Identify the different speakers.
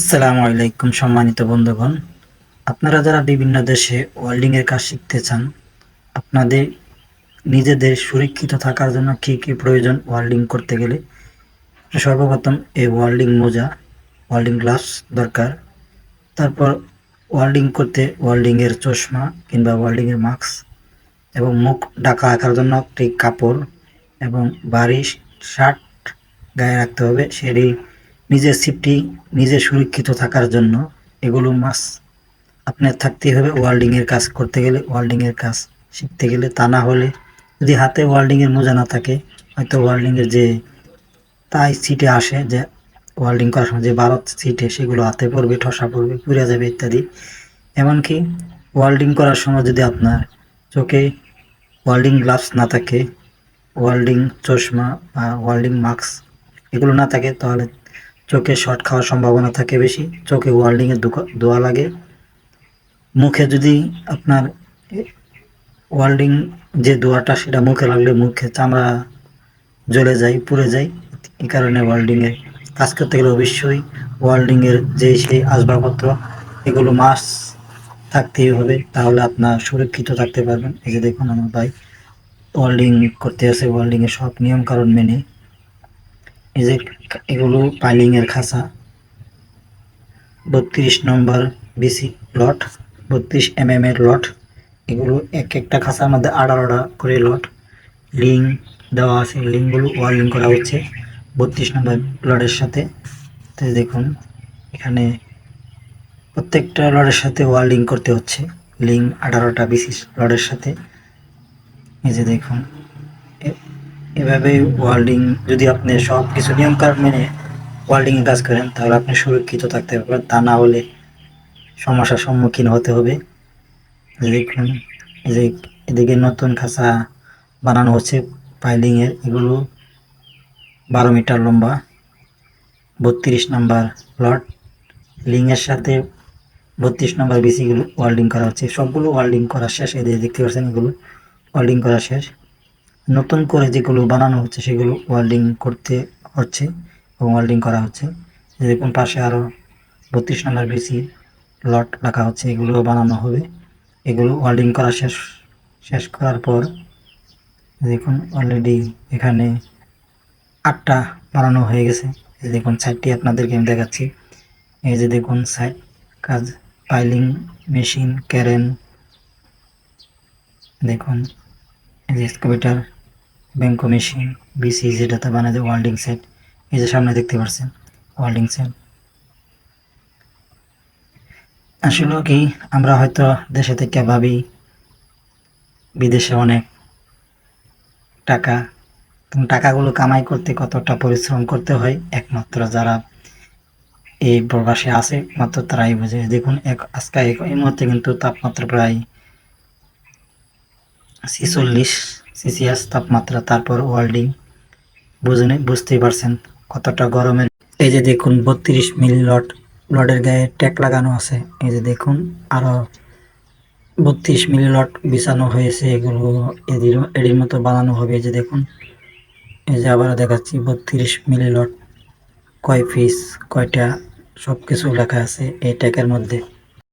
Speaker 1: আসসালামু আলাইকুম সম্মানিত বন্ধুগণ। আপনারা যারা বিভিন্ন দেশে ওয়েল্ডিং এর কাজ শিখতে চান, আপনাদের নিজেদের সুরক্ষিত থাকার জন্য কি কি প্রয়োজন ওয়েল্ডিং করতে গেলে? সর্বপ্রথম এই ওয়েল্ডিং মোজা ওয়েল্ডিং গ্লাভস দরকার। তারপর ওয়েল্ডিং করতে ওয়েল্ডিং এর চশমা কিংবা ওয়েল্ডিং এর মাস্ক এবং মুখ ঢাকা রাখার জন্য একটি কাপড় এবং বাড়ি শার্ট গায়ে রাখতে হবে। সেটি নিজের সেফটি নিজে সুরক্ষিত থাকার জন্য এগুলো মাস আপনার থাকতেই হবে ওয়েল্ডিং এর কাজ করতে গেলে ওয়েল্ডিং এর কাজ শিখতে গেলে তা না হলে যদি হাতে ওয়েল্ডিং এর মোজা না থাকে, হয়তো ওয়েল্ডিং এর যে তাই সিটে আসে যে ওয়েল্ডিং করার সময় যে ভারত সিটে সেগুলো হাতে পড়বে, ঠসা পড়বে, পুড়ে যাবে ইত্যাদি। এমনকি ওয়েল্ডিং করার সময় যদি আপনার চোখে ওয়েল্ডিং গ্লাভস না থাকে ওয়েল্ডিং চশমা বা ওয়েল্ডিং মাস্ক এগুলো না থাকে, তাহলে চোখে শর্ট খাওয়ার সম্ভাবনা থাকে বেশি, চোখে ওয়েল্ডিংয়ের দোয়া লাগে। মুখে যদি আপনার ওয়েল্ডিং যে দোয়াটা, সেটা মুখে লাগলে মুখে চামড়া জ্বলে যায়, পুড়ে যায়, এই কারণে ওয়েল্ডিংয়ে কাজ করতে গেলে অবশ্যই ওয়েল্ডিংয়ের যে সেই আসবাবপত্র, এগুলো মাস থাকতেই হবে, তাহলে আপনার সুরক্ষিত থাকতে পারবেন। এই যে দেখুন আমার ভাই ওয়েল্ডিং করতে আছে ওয়েল্ডিংয়ের সব নিয়ম কারণ মেনে এই যে এগুলো পাইলিং এর খাঁচা, বত্রিশ নম্বর বিসি লট, বত্রিশ এম এম এর লট, এগুলো এক একটা খাঁচার মধ্যে আড়াআড়া করে লট। লিঙ্ক দেওয়া আছে লিঙ্কগুলো ওয়ারিং করা হচ্ছে বত্রিশ নম্বর লটের সাথে। তো দেখুন, এখানে প্রত্যেকটা লটের সাথে ওয়ার্লিং করতে হচ্ছে লিঙ্ক আঠারোটা বিসি লটের সাথে। এই যে দেখুন এভাবে ওয়েল্ডিং যদি আপনি সব কিছু নিয়মকানুন মেনে ওয়েল্ডিংয়ে কাজ করেন, তাহলে আপনি সুরক্ষিত থাকতে পারবেন তা না হলে সমস্যার সম্মুখীন হতে হবে। দেখুন যে এদিকে নতুন খাঁচা বানানো হচ্ছে পাইলিংয়ের এগুলো বারো মিটার লম্বা, বত্রিশ নাম্বার প্লট লিংয়ের সাথে বত্রিশ নাম্বার বিসিগুলো ওয়েল্ডিং করা হচ্ছে। সবগুলো ওয়েল্ডিং করা শেষ। এদিকে দেখতে পাচ্ছেন এগুলো ওয়েল্ডিং করা শেষ। নতুন করে যেগুলো বানানো হচ্ছে, সেগুলো ওয়েল্ডিং করতে হচ্ছে এবং ওয়েল্ডিং করা হচ্ছে। যেরকম পাশে আরও বত্রিশ নম্বর বেশি লট রাখা হচ্ছে, এগুলো বানানো হবে। এগুলো ওয়েল্ডিং করা শেষ শেষ করার পর দেখুন অলরেডি এখানে আটটা বানানো হয়ে গেছে। এই দেখুন সাইডটি আপনাদেরকে আমি দেখাচ্ছি। এই যে দেখুন সাইড কাজ পাইলিং মেশিন ক্যারেন দেখুন, এই যে স্কোপিটার ব্যাঙ্কো মেশিন বিসি যেটাতে বানায় যায় ওয়ার্ল্ডিং সেট এই যে সামনে দেখতে পাচ্ছেন ওয়ার্ল্ডিং সেট আসলে কি, আমরা হয়তো দেশে থেকে ভাবি, বিদেশে অনেক টাকা টাকাগুলো কামাই করতে কতটা পরিশ্রম করতে হয়, একমাত্র যারা এই প্রবাসে আছে মাত্র তারাই বোঝে। দেখুন, এক আজকে এই মুহূর্তে কিন্তু তাপমাত্রা প্রায় ছিচল্লিশ সিসিয়াস তাপমাত্রা, তারপর ওয়ার্ল্ডিং। বুঝুন বুঝতেই পারছেন কতটা গরমের। এই যে দেখুন, বত্রিশ মিলি লট, লটের গায়ে ট্যাক লাগানো আছে। এই যে দেখুন আরও বত্রিশ মিলি লট বিছানো হয়েছে। এগুলো এদের এটির মতো বানানো হবে। এই যে দেখুন, এই যে আবারও দেখাচ্ছি, বত্রিশ মিলি লট, কয় পিস কয়টা সব কিছু লেখা আছে এই ট্যাকের মধ্যে।